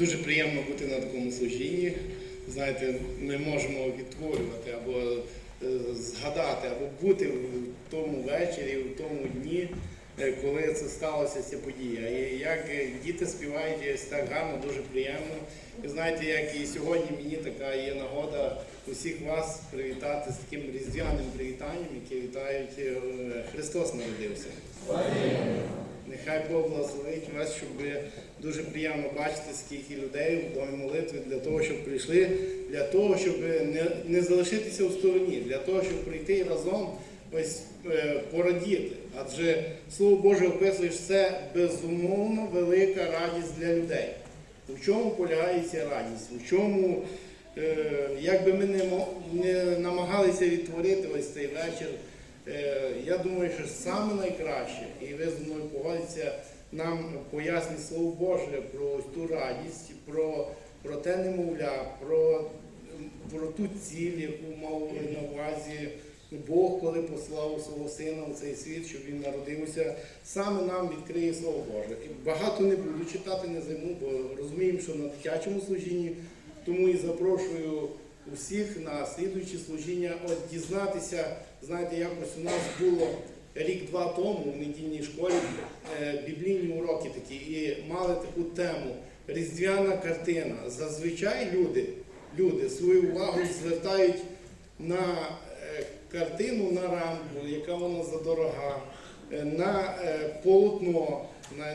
Дуже приємно бути на такому служінні. Знаєте, ми можемо відтворювати або е, згадати, або бути в тому вечорі, в тому дні, е, коли це сталося ця подія. І як діти співають так гарно, дуже приємно. І знаєте, як і сьогодні мені така є нагода усіх вас привітати з таким різдвяним привітанням, яке вітають е, Христос народився. Нехай Бог благословить вас, щоб дуже приємно бачити, скільки людей в домі молитви для того, щоб прийшли, для того, щоб не, не залишитися у стороні, для того, щоб прийти разом ось е, порадіти. Адже Слово Боже описує, що це безумовно велика радість для людей. У чому полягає ця радість? У чому, е, як би ми не, намагалися відтворити ось цей вечір, Я думаю, що саме найкраще, і ви зі мною погодиться, нам пояснить Слово Боже про ту радість, про, про те немовля, про, про ту ціль, яку мав на увазі Бог, коли послав свого сина у цей світ, щоб він народився. Саме нам відкриє Слово Боже. І багато не буду читати, не займу, бо розуміємо, що на дитячому служінні, тому і запрошую усіх на слідуючі служіння, от дізнатися, знаєте, якось у нас було рік-два тому в недільній школі е, біблійні уроки такі, і мали таку тему Різдвяна картина. Зазвичай люди, люди свою увагу звертають на е, картину на рамку, яка вона задорога, е, на полотно,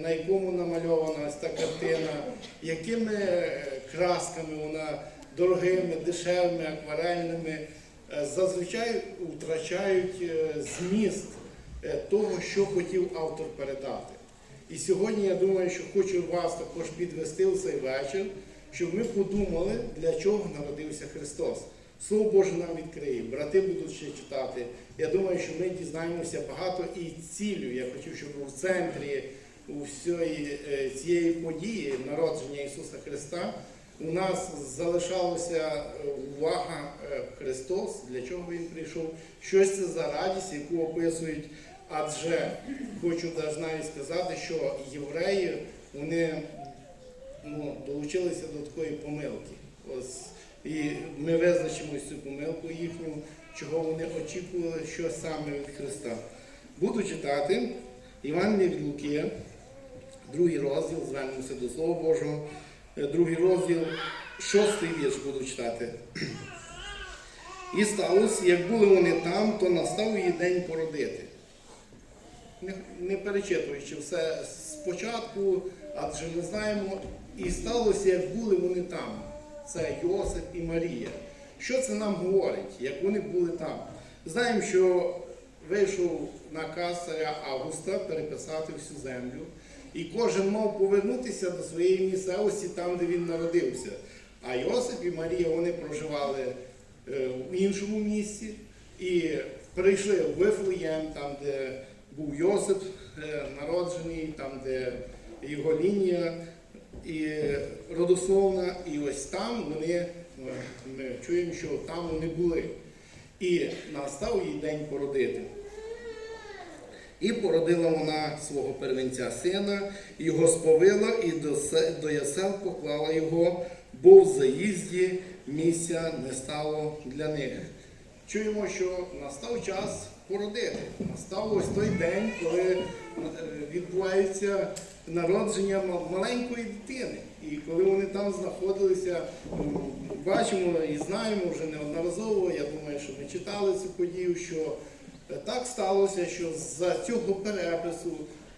на, якому намальована ось та картина, якими красками вона дорогими, дешевими, акварельними, зазвичай втрачають е, зміст е, того, що хотів автор передати. І сьогодні я думаю, що хочу вас також підвести у цей вечір, щоб ми подумали, для чого народився Христос. Слово Боже нам відкриє, брати будуть ще читати. Я думаю, що ми дізнаємося багато і цілю. Я хотів, щоб в центрі у всієї е, цієї події народження Ісуса Христа у нас залишалася е, увага е, Христос, для чого Він прийшов, щось це за радість, яку описують. Адже хочу навіть сказати, що євреї вони ну, долучилися до такої помилки. Ось, і ми визначимо цю помилку їхню, чого вони очікували, що саме від Христа. Буду читати Івангелія від Луки, другий розділ, звернемося до Слова Божого, другий розділ, шостий вірш буду читати. І сталося, як були вони там, то настав її день породити. Не, не перечитуючи все спочатку, адже ми знаємо, і сталося, як були вони там. Це Йосип і Марія. Що це нам говорить, як вони були там? Знаємо, що вийшов наказ царя Августа переписати всю землю, і кожен мав повернутися до своєї місцевості там, де він народився. А Йосип і Марія вони проживали е, в іншому місці і прийшли в Вифлеєм, там, де був Йосип е, народжений, там, де його лінія і родословна, і ось там вони, е, ми чуємо, що там вони були. І настав їй день породити. І породила вона свого первенця сина, його сповила, і до, се- до ясел поклала його, бо в заїзді місця не стало для них. Чуємо, що настав час породити. Настав ось той день, коли е, відбувається народження маленької дитини. І коли вони там знаходилися, бачимо і знаємо вже неодноразово, я думаю, що ми читали цю подію, що так сталося, що за цього перепису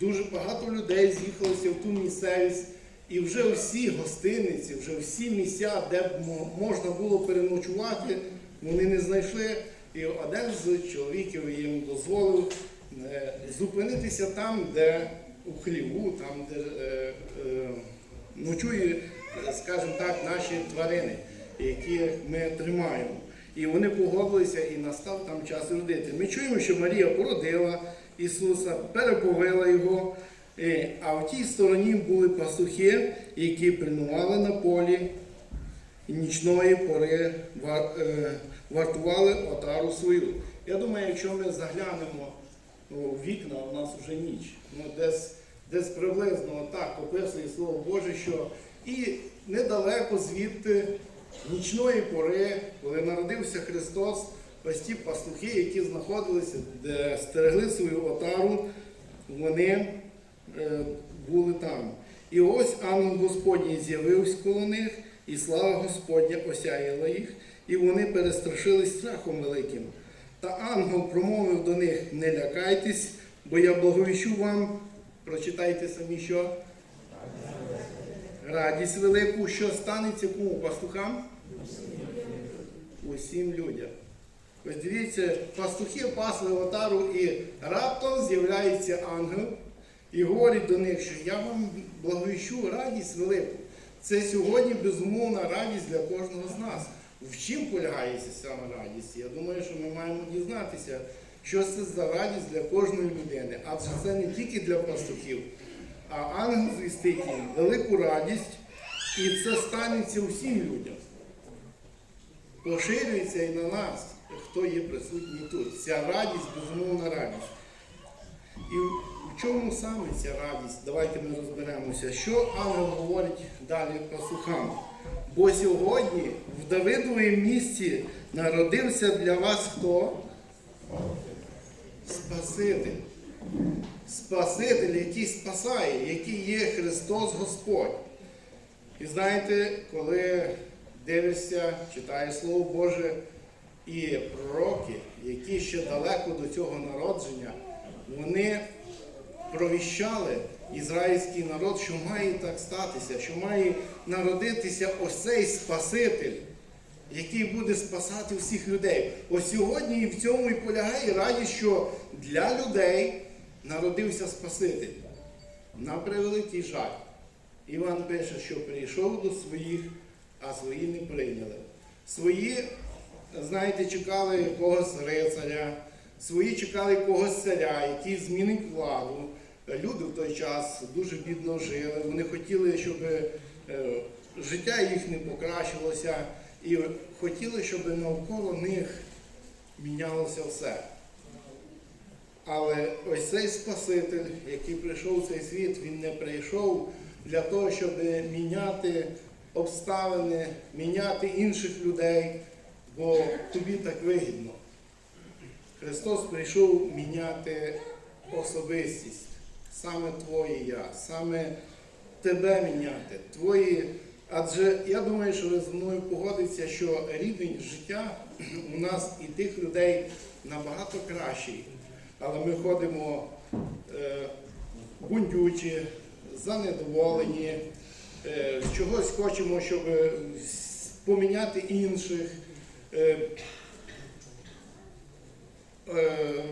дуже багато людей з'їхалося в ту місцевість, і вже всі гостиниці, вже всі місця, де б мо- можна було переночувати, вони не знайшли. І один з чоловіків їм дозволив е, зупинитися там, де у хліву, там, де е, е, ночує, скажімо так, наші тварини, які ми тримаємо. І вони погодилися і настав там час родити. Ми чуємо, що Марія породила Ісуса, переповила його, е, а в тій стороні були пастухи, які пильнували на полі нічної пори е, вартували отару свою. Я думаю, якщо ми заглянемо в вікна, у нас вже ніч. Ну, десь, десь приблизно так описує Слово Боже, що І недалеко звідти, нічної пори, коли народився Христос, ось пастухи, які знаходилися, де стерегли свою отару, вони е, були там. І ось ангел Господній з'явився коло них, і слава Господня осяяла їх, і вони перестрашились страхом великим. Та ангел промовив до них: не лякайтесь, бо я благовіщу вам. Прочитайте самі що. Радість велику, що станеться кому пастухам? Усім людям. Ось дивіться, пастухи пасли отару і раптом з'являється ангел і говорить до них, що я вам благовіщу радість велику. Це сьогодні безумовна радість для кожного з нас. В чим полягається саме радість? Я думаю, що ми маємо дізнатися, що це за радість для кожної людини. Адже це не тільки для пастухів, а ангел звістить їм велику радість, і це станеться усім людям. Поширюється і на нас, хто є присутній тут. Ця радість, безумовна радість. І в чому саме ця радість? Давайте ми розберемося, що ангел говорить далі пастухам. Бо сьогодні в Давидовому місті народився для вас хто? Спаситель. Спаситель, який спасає, який є Христос Господь. І знаєте, коли дивишся, читаєш Слово Боже, і пророки, які ще далеко до цього народження, вони провіщали ізраїльський народ, що має так статися, що має народитися ось цей Спаситель, який буде спасати всіх людей. Ось сьогодні і в цьому і полягає радість, що для людей народився Спаситель. На превеликий жаль. Іван пише, що прийшов до своїх, а свої не прийняли. Свої, знаєте, чекали якогось рицаря, свої чекали якогось царя, який змінить владу. Люди в той час дуже бідно жили, вони хотіли, щоб е, життя їх не покращилося, і хотіли, щоб навколо них мінялося все. Але ось цей Спаситель, який прийшов в цей світ, він не прийшов для того, щоб міняти обставини, міняти інших людей, бо тобі так вигідно. Христос прийшов міняти особистість, саме твоє я, саме тебе міняти, твої. Адже я думаю, що ви зі мною погодиться, що рівень життя у нас і тих людей набагато кращий. Але ми ходимо е, бундючі, занедоволені, е, чогось хочемо, щоб е, поміняти інших. Е, е,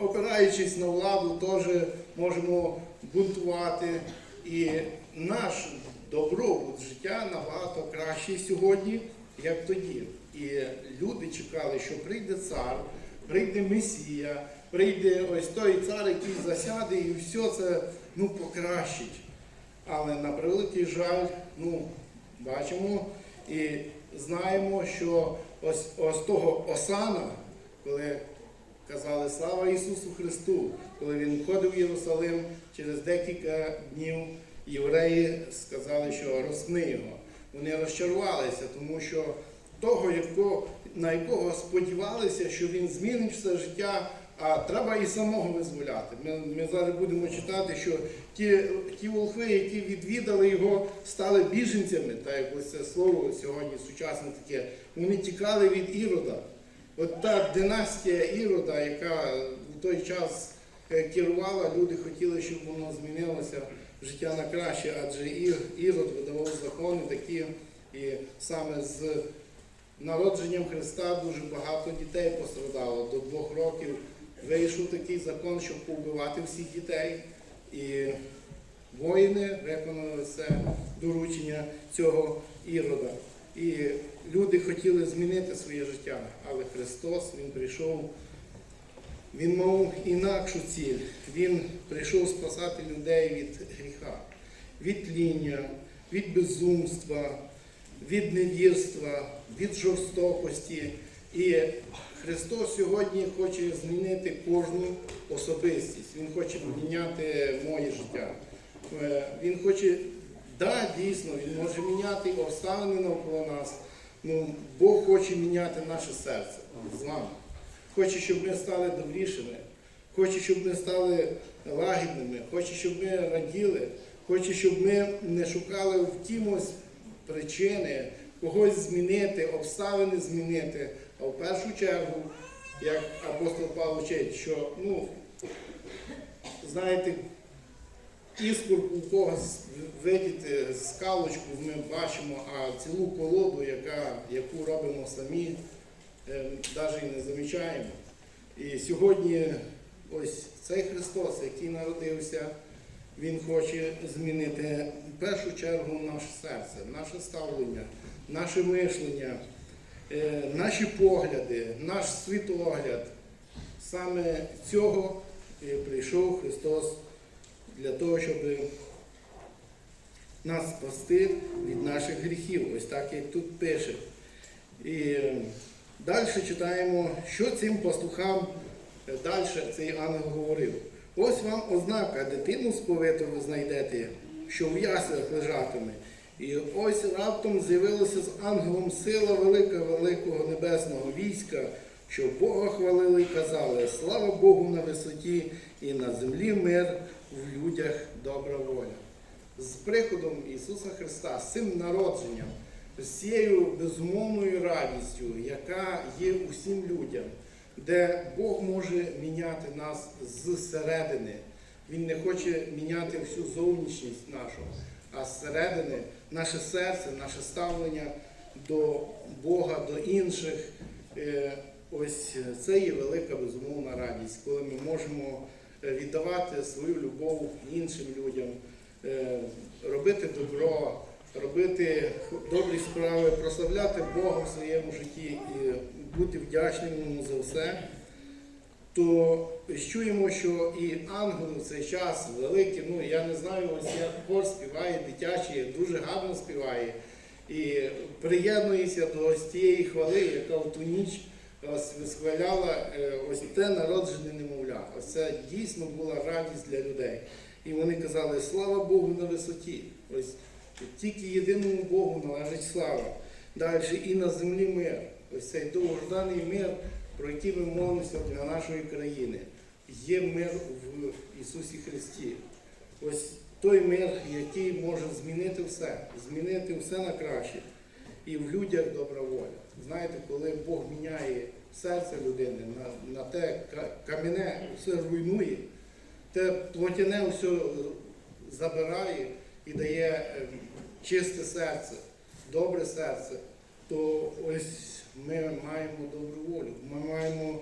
опираючись на владу, теж можемо бунтувати. І наш добробут життя набагато кращий сьогодні, як тоді. І люди чекали, що прийде цар, прийде Месія, прийде ось той цар, який засяде, і все це ну, покращить. Але на превеликий жаль, ну, бачимо і знаємо, що ось, ось того Осана, коли казали слава Ісусу Христу, коли він входив в Єрусалим, через декілька днів євреї сказали, що розпни його. Вони розчарувалися, тому що того, на якого сподівалися, що він змінить все життя, а треба і самого визволяти. Ми, ми зараз будемо читати, що ті, ті волхви, які відвідали його, стали біженцями, так як ось це слово сьогодні сучасне таке, вони тікали від Ірода. От та династія Ірода, яка в той час е, керувала, люди хотіли, щоб воно змінилося життя на краще, адже Ірод видавав закони такі, і саме з народженням Христа дуже багато дітей пострадало. До двох років вийшов такий закон, щоб повбивати всіх дітей. І воїни виконали це доручення цього Ірода. І люди хотіли змінити своє життя, але Христос Він прийшов, Він мав інакшу ціль. Він прийшов спасати людей від гріха, від тління, від безумства, від невірства, від жорстокості. І Христос сьогодні хоче змінити кожну особистість. Він хоче міняти моє життя. Е, Він хоче Да, дійсно, він може міняти обставини навколо нас. Ну, Бог хоче міняти наше серце з вами. Хоче, щоб ми стали добрішими, хоче, щоб ми стали лагідними, хоче, щоб ми раділи, хоче, щоб ми не шукали в кимось причини, когось змінити, обставини змінити. А в першу чергу, як апостол Павло вчить, що ну, знаєте, іскорку у когось видіти, скалочку ми бачимо, а цілу колоду, яка, яку робимо самі, навіть і не замічаємо. І сьогодні ось цей Христос, який народився, Він хоче змінити в першу чергу наше серце, наше ставлення, наше мишлення, е, наші погляди, наш світогляд. Саме цього прийшов Христос для того, щоб нас спасти від наших гріхів, ось так як тут пише. І далі читаємо, що цим пастухам далі цей ангел говорив. Ось вам ознака, дитину сповиту ви знайдете, що в яслях лежатиме. І ось раптом з'явилася з ангелом сила велика великого небесного війська, що Бога хвалили і казали, слава Богу на висоті і на землі мир, в людях добра воля. З приходом Ісуса Христа, з цим народженням, з цією безумовною радістю, яка є усім людям, де Бог може міняти нас зсередини. Він не хоче міняти всю зовнішність нашу, а зсередини наше серце, наше ставлення до Бога, до інших. Е, Ось це є велика безумовна радість, коли ми можемо е, віддавати свою любов іншим людям, е, робити добро, робити добрі справи, прославляти Бога в своєму житті і бути вдячним йому за все, то чуємо, що і ангели в цей час великі, ну я не знаю, ось як хор співає дитячий, дуже гарно співає. І приєднуюся до ось тієї хвали, яка в ту ніч ось висхваляла е, ось те народжене немовля. Ось це дійсно була радість для людей. І вони казали, слава Богу на висоті. Ось тільки єдиному Богу належить слава. Далі і на землі мир. Ось цей довгожданий мир, про який ми молимося для нашої країни. Є мир в Ісусі Христі. Ось той мир, який може змінити все, змінити все на краще. І в людях добра воля. Знаєте, коли Бог міняє серце людини на, на те ка- кам'яне, все руйнує, те плотяне все забирає і дає е, чисте серце, добре серце, то ось ми маємо добру волю. Ми маємо,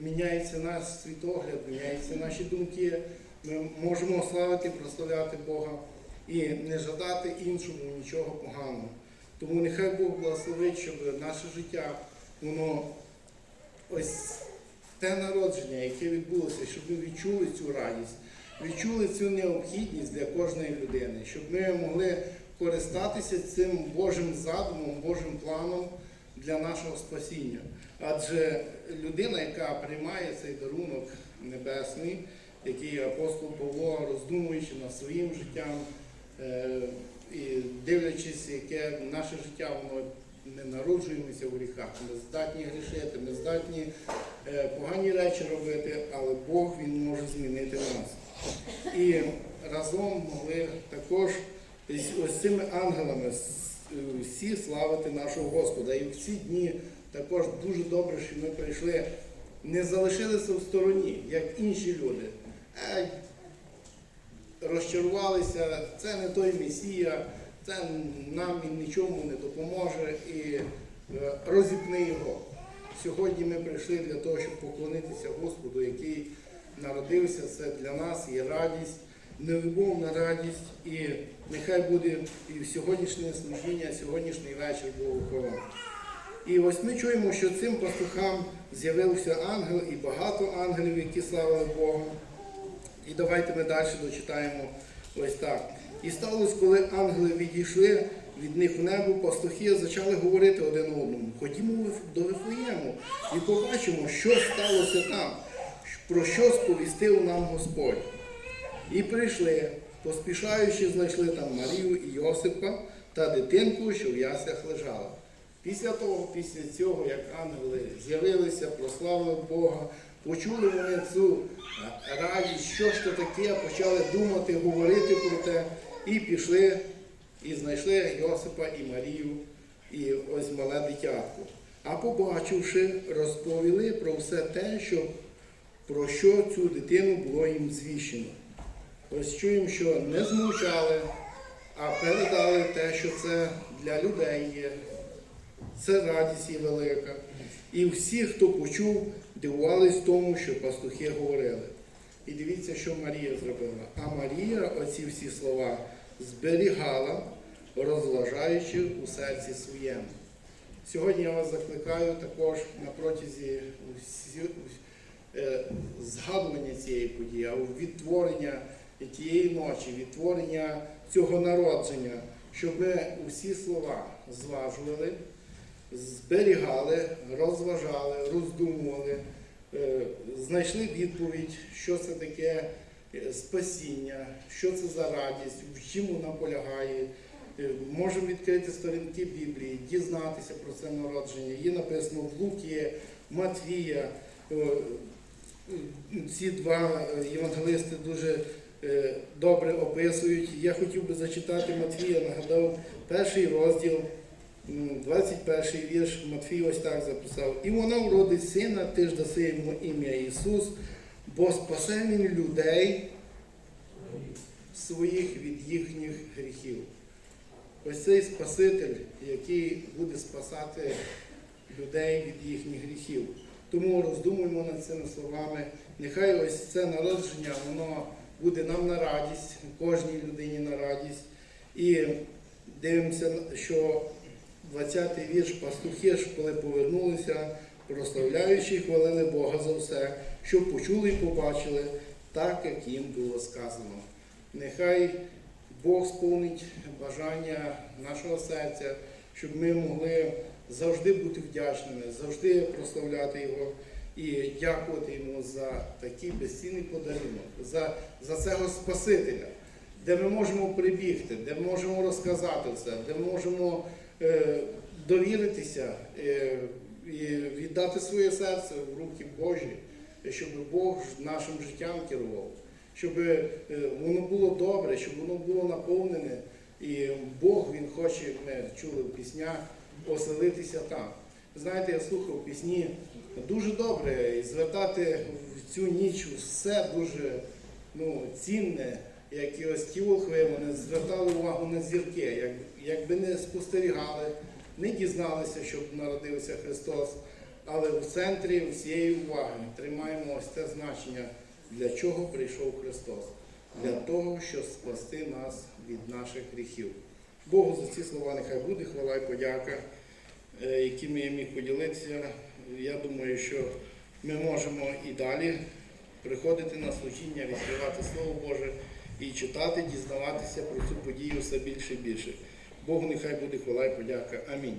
міняється наш світогляд, міняються наші думки. Ми можемо славити, прославляти Бога і не жадати іншому нічого поганого. Тому нехай Бог благословить, щоб наше життя, воно ось те народження, яке відбулося, щоб ми відчули цю радість, відчули цю необхідність для кожної людини, щоб ми могли користатися цим Божим задумом, Божим планом для нашого спасіння. Адже людина, яка приймає цей дарунок небесний, який апостол Павло, роздумуючи над своїм життям, е, і дивлячись, яке наше життя, воно не народжуємося в гріхах. Ми здатні грішити, ми здатні е, погані речі робити, але Бог Він може змінити нас. І разом могли також ось цими ангелами е, всі славити нашого Господа. І в ці дні також дуже добре, що ми прийшли, не залишилися в стороні, як інші люди. Е, розчарувалися, це не той Месія, це нам він нічому не допоможе і е, розіпни його. Сьогодні ми прийшли для того, щоб поклонитися Господу, який народився. Це для нас є радість, невимовна радість, і нехай буде і сьогоднішнє служіння, сьогоднішній вечір Богохорон. І ось ми чуємо, що цим пастухам з'явився ангел і багато ангелів, які славили Бога. І давайте ми далі дочитаємо ось так. І сталося, коли ангели відійшли від них в небо, пастухи почали говорити один одному. Ходімо до Вифлеєму і побачимо, що сталося там, про що сповістив нам Господь. І прийшли, Поспішаючи, знайшли там Марію і Йосипа та дитинку, що в яслях лежала. Після того, після цього, як ангели з'явилися, прославили Бога, почули вони цю радість, що ж то таке, почали думати, говорити про те, і пішли і знайшли Йосипа і Марію, і ось мале дитятко. А побачивши, розповіли про все те, що, про що цю дитину було їм звіщено. Ось чуємо, що не змовчали, а передали те, що це для людей є. Це радість є велика. І всі, хто почув, дивувались тому, що пастухи говорили. І дивіться, що Марія зробила. А Марія оці всі слова зберігала, розважаючи у серці своєму. Сьогодні я вас закликаю також на протязі е, згадування цієї події, відтворення тієї ночі, відтворення цього народження, щоб ми усі слова зважували, зберігали, розважали, роздумували, е, знайшли відповідь, що це таке е, спасіння, що це за радість, в чим вона полягає. Е, Можемо відкрити сторінки Біблії, дізнатися про це народження. Є написано в Луки, Матвія. Ці два євангелисти дуже добре описують. Я хотів би зачитати Матвія, нагадав перший розділ, 21 вірш. Матвій ось так записав. І вона вродить сина, ти ж даси йому ім'я Ісус, бо спасе він людей своїх від їхніх гріхів. Ось цей Спаситель, який буде спасати людей від їхніх гріхів. Тому роздумуємо над цими словами. Нехай ось це народження, воно буде нам на радість, кожній людині на радість. І дивимося, що 20-й вірш пастухи ж, коли повернулися, прославляючи і хвалили Бога за все, що почули і побачили, так як їм було сказано. Нехай Бог сповнить бажання нашого серця, щоб ми могли завжди бути вдячними, завжди прославляти Його і дякувати йому за такий безцінний подарунок, за, за цього Спасителя, де ми можемо прибігти, де ми можемо розказати все, де ми можемо е, довіритися е, і віддати своє серце в руки Божі, щоб Бог нашим життям керував щоб е, воно було добре, щоб воно було наповнене. І Бог Він хоче, ми чули в піснях, оселитися там. Знаєте, я слухав пісні дуже добре і звертати в цю ніч все дуже ну, цінне, як і ось ті волхви, вони звертали увагу на зірки, як, якби не спостерігали, не дізналися, щоб народився Христос. Але в центрі всієї уваги тримаємо ось це значення, для чого прийшов Христос. Для того, щоб спасти нас від наших гріхів. Богу за ці слова нехай буде хвала і подяка, е, якими я міг поділитися. Я думаю, що ми можемо і далі приходити на служіння, відкривати Слово Боже і читати, дізнаватися про цю подію все більше і більше. Богу нехай буде хвала і подяка. Амінь.